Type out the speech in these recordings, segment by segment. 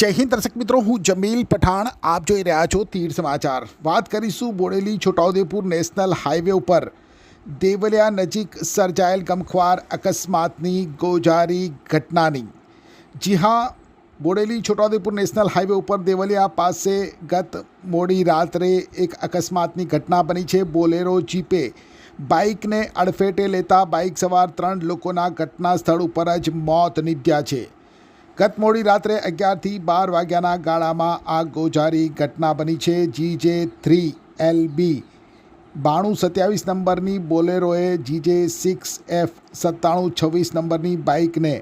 જય હિન્દ દર્શક મિત્રો, હું જમીલ પઠાણ. આપ જોઈ રહ્યા છો તીર સમાચાર. વાત કરીશું બોડેલી છોટાઉદેપુર નેશનલ હાઈવે ઉપર. દેવલિયા નજીક સર્જાયેલ ગમખ્વાર અકસ્માતની ગોજારી ઘટનાની. જી હા, બોડેલી છોટાઉદેપુર નેશનલ હાઈવે ઉપર દેવલિયા પાસે ગત મોડી રાત્રે એક અકસ્માતની ઘટના બની છે. બોલેરો જીપે બાઇકને અડફેટે લેતા બાઇક સવાર ત્રણ લોકોના ઘટના સ્થળ ઉપર જ મોત નીપજ્યા છે. ગત મોડી રાત્રે અગિયારથી બાર વાગ્યાના ગાળામાં આ ગોઝારી ઘટના બની છે. જીજે થ્રી એલ બી બાણું સત્યાવીસ નંબરની બોલેરોએ જીજે સિક્સ એફ સત્તાણું છવ્વીસ નંબરની બાઇકને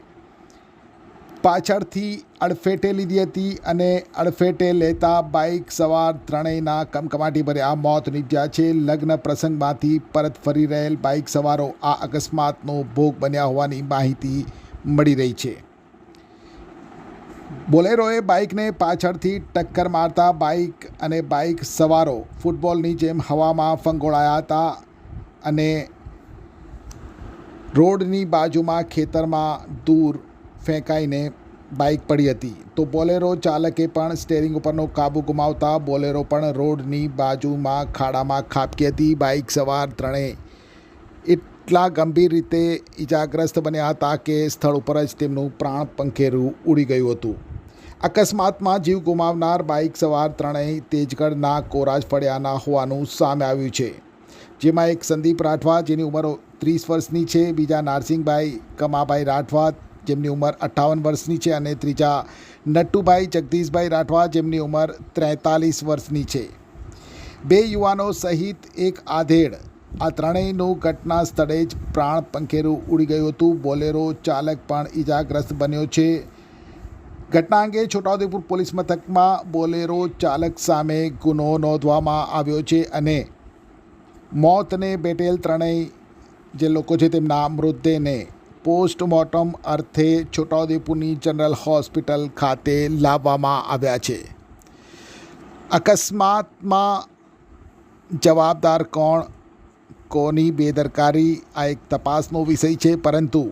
પાછળથી અડફેટે લીધી હતી અને અડફેટે લેતા બાઇક સવાર ત્રણેયના કમકમાટી ભર્યા મોત નીપજ્યા છે. લગ્ન પ્રસંગમાંથી પરત ફરી રહેલ બાઇક સવારો આ અકસ્માતનો ભોગ બન્યા હોવાની માહિતી મળી રહી છે. બોલેરોએ બાઇકને પાછળથી ટક્કર મારતા બાઇક અને બાઇક સવારો ફૂટબોલની જેમ હવામાં ફંગોળાયા હતા અને રોડની બાજુમાં ખેતરમાં દૂર ફેંકાઈને બાઇક પડી હતી. તો બોલેરો ચાલકે પણ સ્ટેરિંગ ઉપરનો કાબુ ગુમાવતા બોલેરો પણ રોડની બાજુમાં ખાડામાં ખાબકી હતી. બાઇક સવાર ત્રણેય એટલા ગંભીર રીતે ઈજાગ્રસ્ત બન્યા હતા કે સ્થળ ઉપર જ તેમનું પ્રાણ પંખેરું ઉડી ગયું હતું? અકસ્માતમાં જીવ ગુમાવનાર બાઇક સવાર ત્રણેય તેજગઢના કોરાજ ફળિયાના હોવાનું સામે આવ્યું છે. જેમાં એક સંદીપ રાઠવા જેની ઉંમર ત્રીસ વર્ષની છે, બીજા નારસિંહભાઈ કમાભાઈ રાઠવા જેમની ઉંમર અઠ્ઠાવન વર્ષની છે અને ત્રીજા નટ્ટુભાઈ જગદીશભાઈ રાઠવા જેમની ઉંમર ત્રેતાલીસ વર્ષની છે. બે યુવાનો સહિત એક આધેડ આ ત્રણેયનું ઘટના સ્થળે જ પ્રાણ પંખેરું ઉડી ગયું હતું. બોલેરો ચાલક પણ ઈજાગ્રસ્ત બન્યો છે. ઘટના અંગે છોટાઉદેપુર પોલીસ મથકમાં બોલેરો ચાલક સામે ગુનો નોંધવામાં આવ્યો છે અને મોતને બેટેલ ત્રણેય જે લોકો છે તેમના મૃતદેહને પોસ્ટમોર્ટમ અર્થે છોટાઉદેપુરની જનરલ હોસ્પિટલ ખાતે લાવવામાં આવ્યા છે. અકસ્માતમાં જવાબદાર કોણ? કોની બેદરકારી આ એક તપાસનો વિષય છે, પરંતુ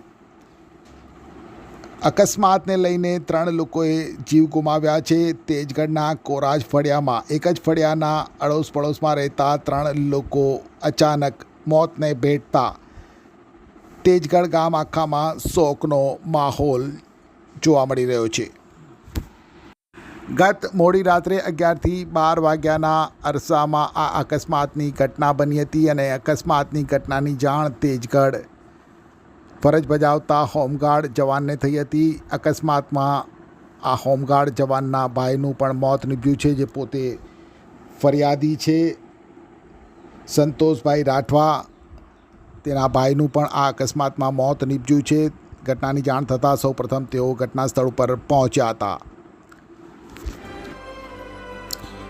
અકસ્માતને લઈને ત્રણ લોકોએ જીવ ગુમાવ્યા છે. તેજગઢના કોરાજ ફળિયામાં એક જ ફળિયાના અડોસ પડોશમાં રહેતા ત્રણ લોકો અચાનક મોતને ભેટતા તેજગઢ ગામ આખામાં શોકનો માહોલ જોવા મળી રહ્યો છે. ગત મોડી રાત્રે અગિયારથી બાર વાગ્યાના અરસામાં આ અકસ્માતની ઘટના બની હતી અને અકસ્માતની ઘટનાની જાણ તેજગઢ ફરજ બજાવતા હોમગાર્ડ જવાનને થઈ હતી. અકસ્માતમાં આ હોમગાર્ડ જવાનના ભાઈનું પણ મોત નીપજ્યું છે, જે પોતે ફરિયાદી છે. સંતોષભાઈ રાઠવા તેના ભાઈનું પણ આ અકસ્માતમાં મોત નીપજ્યું છે. ઘટનાની જાણ થતાં સૌપ્રથમ તેઓ ઘટના સ્થળ ઉપર પહોંચ્યા હતા.